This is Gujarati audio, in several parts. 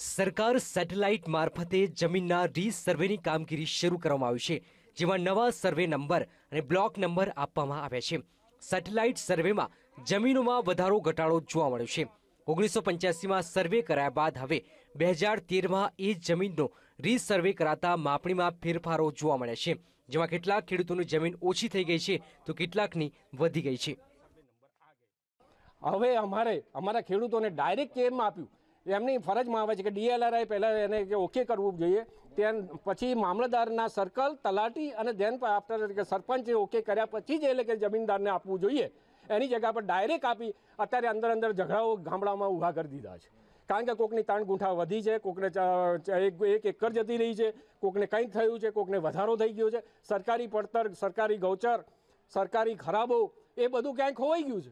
સરકાર સેટેલાઇટ મારફતે જમીનના રીસર્વેની કામગીરી શરૂ કરવામાં આવી છે, જેમાં નવા સર્વે નંબર અને બ્લોક નંબર આપવામાં આવ્યા છે. સેટેલાઇટ સર્વેમાં જમીનોમાં વધારો ઘટાડો જોવા મળ્યો છે. ઓગણીસો પંચ્યાસીમાં સર્વે કરાયા બાદ હવે બે હજાર તેરમાં એ જમીનનો રીસર્વે કરાતા માપણીમાં ફેરફારો જોવા મળ્યા છે. જેમાં કેટલાક ખેડૂતોની જમીન ઓછી થઈ ગઈ છે તો કેટલાકની વધી ગઈ છે. હવે અમારે, અમારા ખેડૂતોને ડાયરેક્ટ કેમ આપ્યું? એમની ફરજમાં આવે છે કે ડીએલઆરઆઈ પહેલાં એને કે ઓકે કરવું જોઈએ. ત્યાં પછી મામલતદારના સર્કલ, તલાટી અને ધેન આફ્ટર કે સરપંચે ઓકે કર્યા પછી જ એટલે કે જમીનદારને આપવું જોઈએ. એની જગ્યા પર ડાયરેક્ટ આપી અત્યારે અંદર અંદર ઝઘડાઓ ગામડામાં ઊભા કરી દીધા છે. કારણ કે કોકની તાણ ગુંઠા વધી છે, કોકને એક એકર જતી રહી છે, કોકને કંઈક થયું છે, કોકને વધારો થઈ ગયો છે. સરકારી પડતર, સરકારી ગૌચર, સરકારી ખરાબો એ બધું ક્યાંય ખોવાઈ ગયું છે.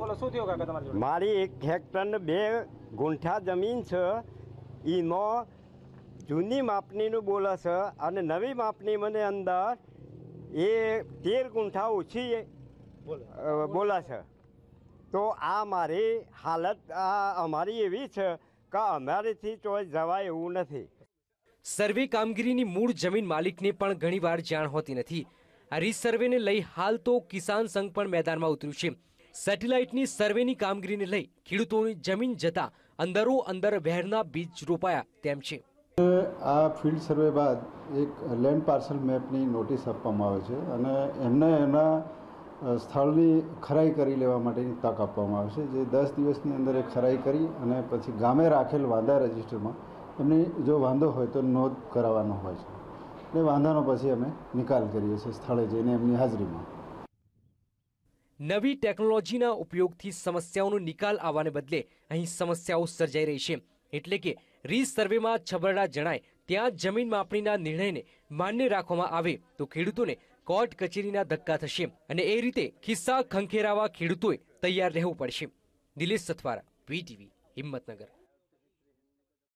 બોલો શું થયું કાકા તમારી જોડે? મારી એક હેક્ટર બે ગુંઠા જમીન છે. એમાં જૂની માપણીનું બોલે છે અને નવી માપણી મને અંદર એ તેર ગુંઠા ઓછી બોલે. છે. તો આ મારી હાલત આ અમારી એવી છે કે અમારીથી ચોઈસ જવાય એવું નથી. સર્વે કામગીરીની મૂળ જમીન માલિકને પણ ઘણીવાર જાણ હોતી નથી. આ રીસર્વેને લઈ હાલ તો કિસાન સંઘ પણ મેદાનમાં ઉતર્યું છે. સેટેલાઇટની સર્વેની કામગીરીને લઈ ખેડૂતોની જમીન જતા અંદરો અંદર વહેરના બીજ રોપાયા તેમ છે. આ ફિલ્ડ સર્વે બાદ એક લેન્ડ પાર્સલ મેપની નોટિસ આપવામાં આવે છે અને એમને એના સ્થળની ખરાઈ કરી લેવા માટેની તક આપવામાં આવે છે. જે દસ દિવસની અંદર એ ખરાઈ કરી અને પછી ગામે રાખેલ વાંધા રજિસ્ટરમાં એમની જો વાંધો હોય તો નોંધ કરાવવાનો હોય છે. એટલે વાંધાનો પછી અમે નિકાલ કરીએ છીએ સ્થળે જઈને એમની હાજરીમાં. નવી ટેકનોલોજીના ઉપયોગથી સમસ્યાઓનો નિકાલ આવવાને બદલે અહીં સમસ્યાઓ સર્જાઈ રહી છે. એટલે કે રીસર્વેમાં છબરડા જણાય, ત્યાં જમીન માપણીના નિર્ણયને માન્ય રાખવામાં આવે તો ખેડૂતોને કોર્ટ કચેરીના ધક્કા થશે અને એ રીતે ખિસ્સા ખંખેરાવા ખેડૂતોએ તૈયાર રહેવું પડશે. દિલેશ સથવારા વીટીવી હિંમતનગર.